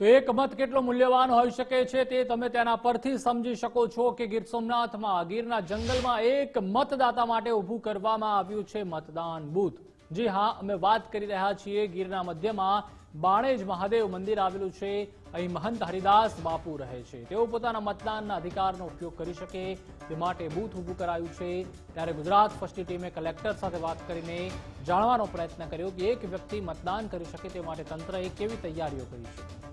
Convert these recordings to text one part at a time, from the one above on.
તો એક મત કેટલો મૂલ્યવાન હોઈ શકે છે તે તમે તેના પરથી સમજી શકો છો કે ગીર સોમનાથમાં, ગીરના જંગલમાં એક મતદાતા માટે ઊભું કરવામાં આવ્યું છે મતદાન બૂથ. જી હા, અમે વાત કરી રહ્યા છીએ ગીરના મધ્યમાં બાણેજ મહાદેવ મંદિર આવેલું છે. અહીં મહંત હરિદાસ બાપુ રહે છે. તેઓ પોતાના મતદાનના અધિકારનો ઉપયોગ કરી શકે તે માટે બૂથ ઊભું કરાયું છે. ત્યારે ગુજરાત ફર્સ્ટની ટીમે કલેક્ટર સાથે વાત કરીને જાણવાનો પ્રયત્ન કર્યો કે એક વ્યક્તિ મતદાન કરી શકે તે માટે તંત્રએ કેવી તૈયારીઓ કરી છે.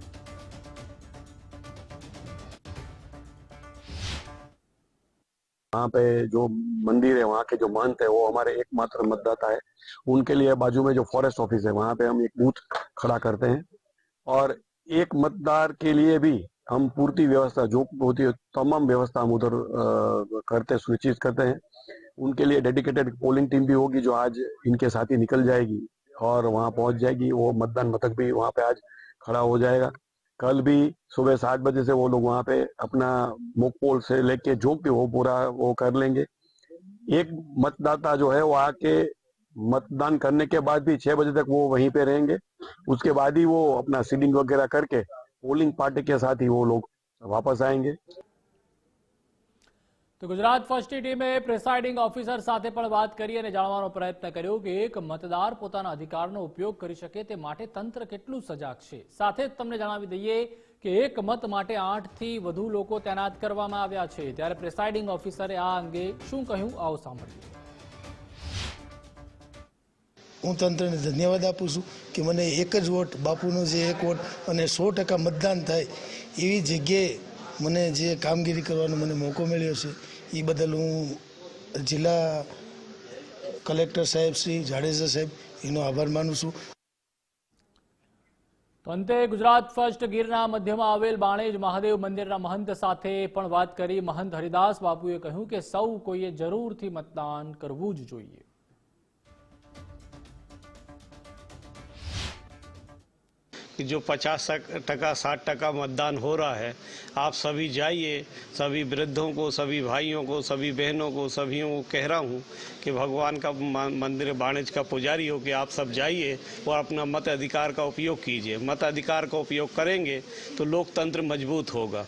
वहाँ पे जो मंदिर है, वहाँ के जो महंत है, वो हमारे एकमात्र मतदाता है। उनके लिए बाजू में जो फॉरेस्ट ऑफ़िस है, वहाँ पे हम एक बूथ खड़ा करते हैं। और एक मतदार के लिए भी हम पूर्ति व्यवस्था, जो होती है, तमाम व्यवस्था हम उधर करते सुनिश्चित करते हैं। उनके लिए डेडिकेटेड पोलिंग टीम भी होगी, जो आज इनके साथ ही निकल जाएगी और वहाँ पहुँच जाएगी। वो मतदान मथक भी वहाँ पे आज खड़ा हो जाएगा। कल भी सुबह सात बजे से वो लोग वहाँ पे अपना मुख पोल से लेके जो भी वो पूरा वो कर लेंगे। एक मतदाता जो है वो आके मतदान करने के बाद भी छह बजे तक वो वहीं पे रहेंगे। उसके बाद ही वो अपना सीडिंग वगैरह करके पोलिंग पार्टी के साथ ही वो लोग वापस आएँगे। તો ગુજરાત ફર્સ્ટની ટીમે પ્રિસાઇડિંગ ઓફિસર સાથે પણ વાત કરી અને જાણવાનો પ્રયત્ન કર્યો કે એક મતદાર પોતાના અધિકારનો ઉપયોગ કરી શકે તે માટે તંત્ર કેટલું સજાગ છે. સાથે જ તમને જણાવી દઈએ કે એક મત માટે આઠથી વધુ લોકો તૈનાત કરવામાં આવ્યા છે. ત્યારે પ્રિસાઇડિંગ ઓફિસરે આ અંગે શું કહ્યું આવો સાંભળીએ. હું તંત્રને ધન્યવાદ આપું છું કે મને એક જ વોટ, બાપુનો જે એક વોટ અને સો ટકા મતદાન થાય એવી જગ્યાએ મને જે કામગીરી કરવાનો મને મોકો મળ્યો છે, એ બદલ હું જિલ્લા કલેક્ટર સાહેબ શ્રી જાડેજા સાહેબ, એનો આભાર માનું છું. અંતે ગુજરાત ફર્સ્ટ ગીરના મધ્યમાં આવેલ બાણેજ મહાદેવ મંદિરના મહંત સાથે પણ વાત કરી. મહંત હરિદાસ બાપુએ કહ્યું કે સૌ કોઈએ જરૂરથી મતદાન કરવું જ જોઈએ. कि जो पचास टका, साठ टका मतदान हो रहा है, आप सभी जाइए, सभी वृद्धों को, सभी भाइयों को, सभी बहनों को, सभी को कह रहा हूँ कि भगवान का मंदिर बाणिज का पुजारी हो कि आप सब जाइए और अपना मत अधिकार का उपयोग कीजिए। मत अधिकार का उपयोग करेंगे तो लोकतंत्र मज़बूत होगा।